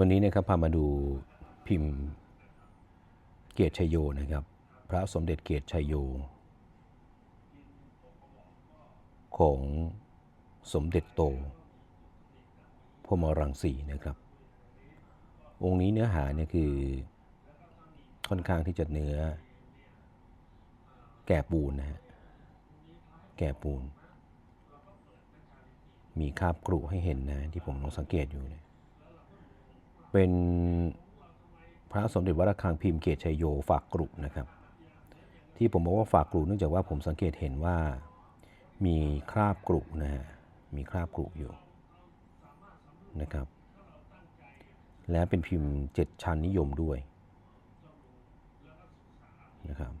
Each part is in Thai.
วันนี้นะครับพามาดูพิมพ์เกียรติชัยโยนะครับ พระสมเด็จเกียรติชัยโย ของสมเด็จโตพมรังสีนะครับ องค์นี้เนื้อหาเนี่ยคือค่อนข้างที่จะเนื้อ แก่ปูนนะฮะแก่ปูน มีคาบกรุให้เห็นนะที่ผมลองสังเกตอยู่เนี่ย เป็นพระสมเด็จวัดระฆังพิมพ์เกตชัยโยฝากกรุนะครับ ที่ผมบอกว่าฝากกรุเนื่องจากว่าผมสังเกตเห็นว่ามีคราบกรุนะฮะมีคราบกรุอยู่นะครับ และเป็นพิมพ์เจ็ดชั้นนิยมด้วยนะครับ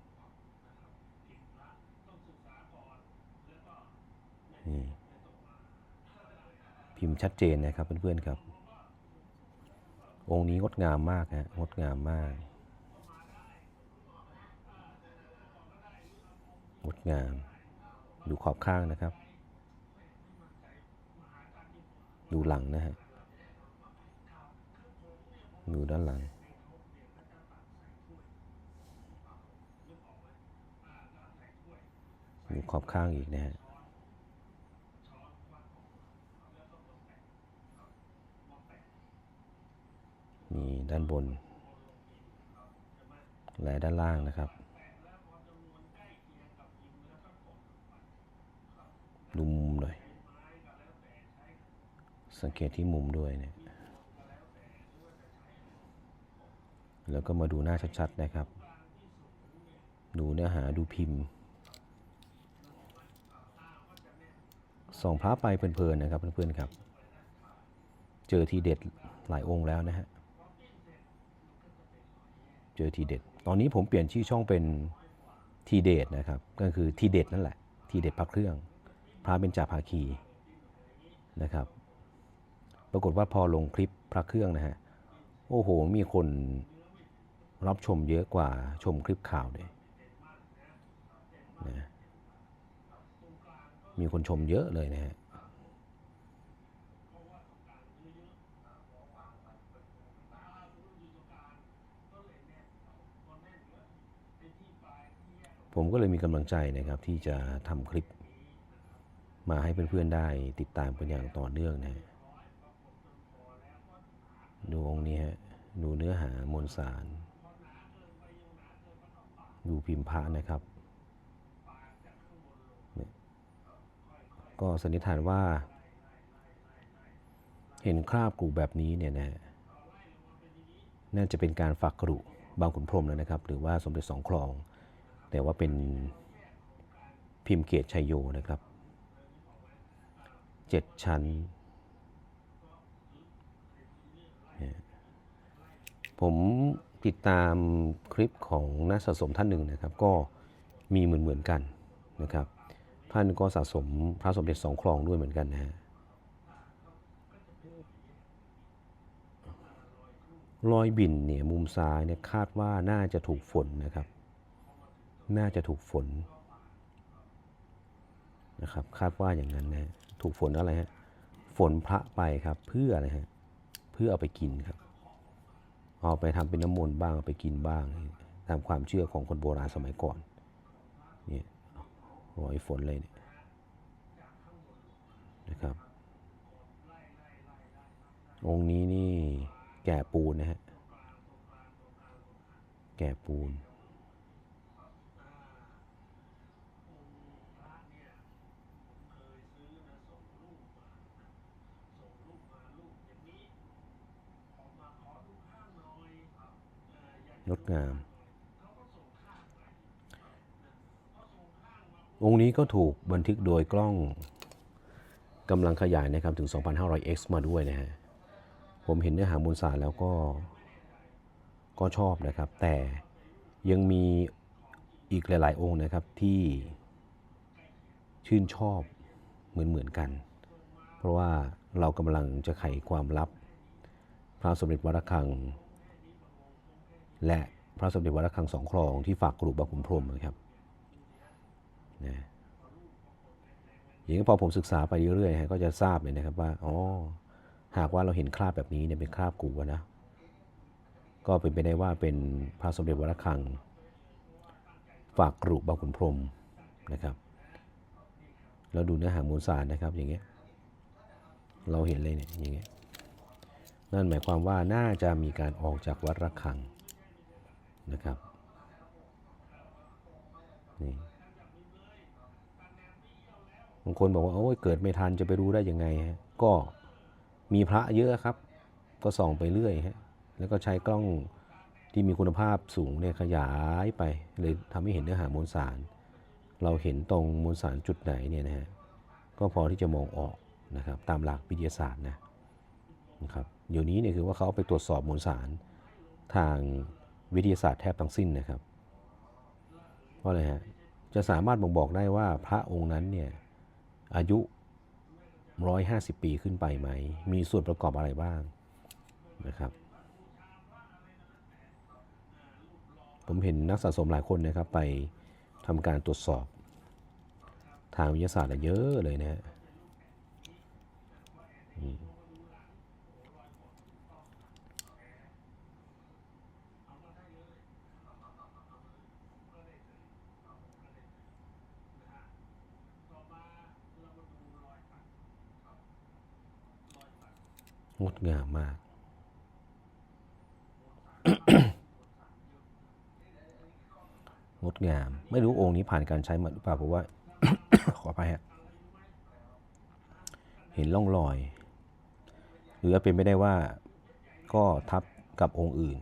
นี่พิมพ์ชัดเจนนะครับเพื่อนๆครับ องค์นี้งดงามมากฮะงดงามมาก งดงาม ดูขอบข้างนะครับ ดูหลังนะฮะ ดูด้านหลัง ดูขอบข้างอีกนะฮะ มีด้านบน และด้านล่างนะครับดูมุมหน่อย สังเกตที่มุมด้วยเนี่ย แล้วก็มาดูหน้าชัดๆนะครับ ดูเนื้อหาดูพิมพ์ ส่องพระไปเพลินๆนะครับเพื่อนๆครับ เจอทีเด็ดหลายองค์แล้วนะฮะ เจอทีเด็ด ตอนนี้ผมเปลี่ยนชื่อช่องเป็นทีเดทนะครับ ก็คือทีเด็ดนั่นแหละ ทีเด็ดพระเครื่อง พระเบญจาภาคีนะครับ ปรากฏว่าพอลงคลิปพระเครื่องนะฮะ โอ้โห มีคนรับชมเยอะกว่าชมคลิปข่าวเลยนะมีคนชมเยอะเลยนะฮะ ผมก็เลยมีกำลังใจนะครับที่จะทำคลิป มาให้เพื่อนๆได้ติดตามกันอย่างต่อเนื่องนะฮะดูองค์นี้ฮะดูเนื้อหามวลสาร ดูพิมพ์พระนะครับ ก็สันนิษฐานว่า เห็นคราบกรุแบบนี้เนี่ยนะน่าจะเป็นการฝักกรุบางขุนพรมแล้วนะครับ หรือว่าสมเด็จสองคลอง แต่ว่าเป็นพิมพ์เกียรติชัยโยนะครับเจ็ดชั้น ผมติดตามคลิปของนักสะสมท่านหนึ่งนะครับ ก็มีเหมือนเหมือนกันนะครับ ท่านก็สะสมพระสมเด็จสองคลองด้วยเหมือนกันนะฮะรอยบินเนี่ยมุมซ้ายเนี่ยคาดว่าน่าจะถูกฝนนะครับ น่าจะถูกฝนนะครับคาดว่าอย่างนั้นนะถูกฝนอะไรฮะฝนพระไปครับเพื่ออะไรฮะเพื่อเอาไปกินครับเอาไปทำเป็นน้ำมนต์บ้างเอาไปกินบ้างตามความเชื่อของคนโบราณสมัยก่อนเนี่ยรอยฝนเลยเนี่ยนะครับ องค์นี้นี่แก่ปูนนะฮะแก่ปูน งาม องค์นี้ก็ถูกบันทึกโดยกล้องกำลังขยายนะครับถึง 2,500x มาด้วยนะฮะ ผมเห็นเนื้อหามวลสารแล้วก็ ก็ชอบนะครับ แต่ยังมีอีกหลาย ๆ องค์นะครับที่ชื่นชอบเหมือนเหมือนๆกัน เพราะว่าเรากำลังจะไขความลับ พระสมเด็จวระฆัง และ พระสมเด็จวัดระฆังสองคลองที่ฝากกรุบางขุนพรมนะครับนะอย่างนี้พอผมศึกษาไปเรื่อยๆก็จะทราบเลยนะครับว่าอ๋อหากว่าเราเห็นคราบแบบนี้เนี่ยเป็นคราบกูนะก็เป็นไปได้ว่าเป็นพระสมเด็จวัดระฆัง ฝากกรุบาขุนพรมนะครับแล้วดูเนื้อหามวลสารนะครับอย่างเงี้ยเราเห็นเลยเนี่ยอย่างเงี้ยนั่นหมายความว่าน่าจะมีการออกจากวัดระฆัง นะครับนี่บางคนบอกว่าโอ้ยเกิดไม่ทันจะไปรู้ได้ยังไงฮะก็มีพระเยอะครับ ก็ส่องไปเรื่อยฮะแล้วก็ใช้กล้องที่มีคุณภาพสูงเนี่ยขยายไปเลยทำให้เห็นเนื้อหามวลสาร เราเห็นตรงมวลสารจุดไหนเนี่ยนะฮะก็พอที่จะมองออกนะครับตามหลักวิทยาศาสตร์นะนะครับเดี๋ยวนี้เนี่ยคือว่าเขาเอาไปตรวจสอบมวลสารทาง วิทยาศาสตร์แทบทั้งสิ้นนะครับ เพราะอะไรฮะ จะสามารถบ่งบอกได้ว่าพระองค์นั้นเนี่ยอายุ 150 ปีขึ้นไปไหม มีส่วนประกอบอะไรบ้างนะครับ ผมเห็นนักสะสมหลายคนนะครับไปทำการตรวจสอบ ทางวิทยาศาสตร์เยอะเลยนะฮะ งดงามมาก งดงาม ไม่รู้องค์นี้ผ่านการใช้มาหรือเปล่าเพราะว่า ขออภัยฮะเห็นร่องรอย หรือเป็นไม่ได้ว่าก็ทับกับองค์อื่น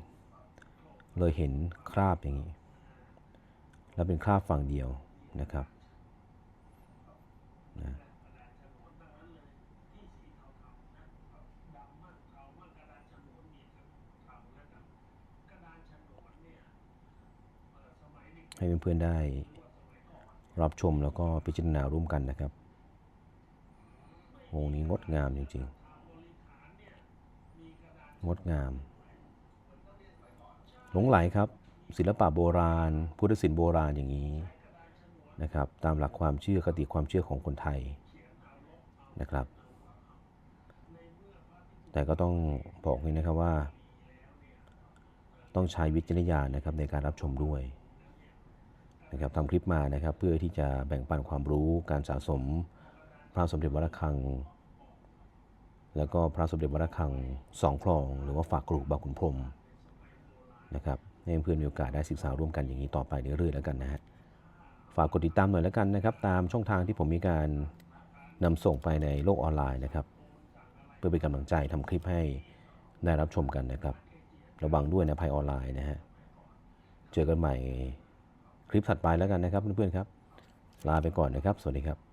เลยเห็นคราบอย่างนี้ แล้วเป็นคราบฝั่งเดียวนะครับ ให้เพื่อนๆได้รับชมแล้วก็พิจารณาร่วมกันนะครับองค์นี้งดงามจริงๆ งดงาม หลงไหลครับ ศิลปะโบราณ พุทธศิลป์โบราณอย่างนี้นะครับ ตามหลักความเชื่อคติความเชื่อของคนไทยนะครับ แต่ก็ต้องบอกเลยนะครับว่า ต้องใช้วิจารณญาณนะครับในการรับชมด้วย นะครับทำคลิปมานะครับ เพื่อที่จะแบ่งปันความรู้การสะสม พระสมเด็จวระฆัง แล้วก็พระสมเด็จวระฆังสองคลอง หรือว่าฝากกรุบาขุนพรมนะครับให้เพื่อนมีโอกาสได้ศึกษาร่วมกันอย่างนี้ต่อไปเรื่อยๆแล้วกันนะฮะฝากกดติดตามหน่อยแล้วกันนะครับ ตามช่องทางที่ผมมีการนำส่งไปในโลกออนไลน์นะครับ เพื่อเป็นกำลังใจทำคลิปให้ได้รับชมกันนะครับ ระวังด้วยนะภัยออนไลน์นะฮะเจอกันใหม่ ลิปถัดไปแล้วกันนะครับเพื่อนๆครับ ลาไปก่อนนะครับ สวัสดีครับ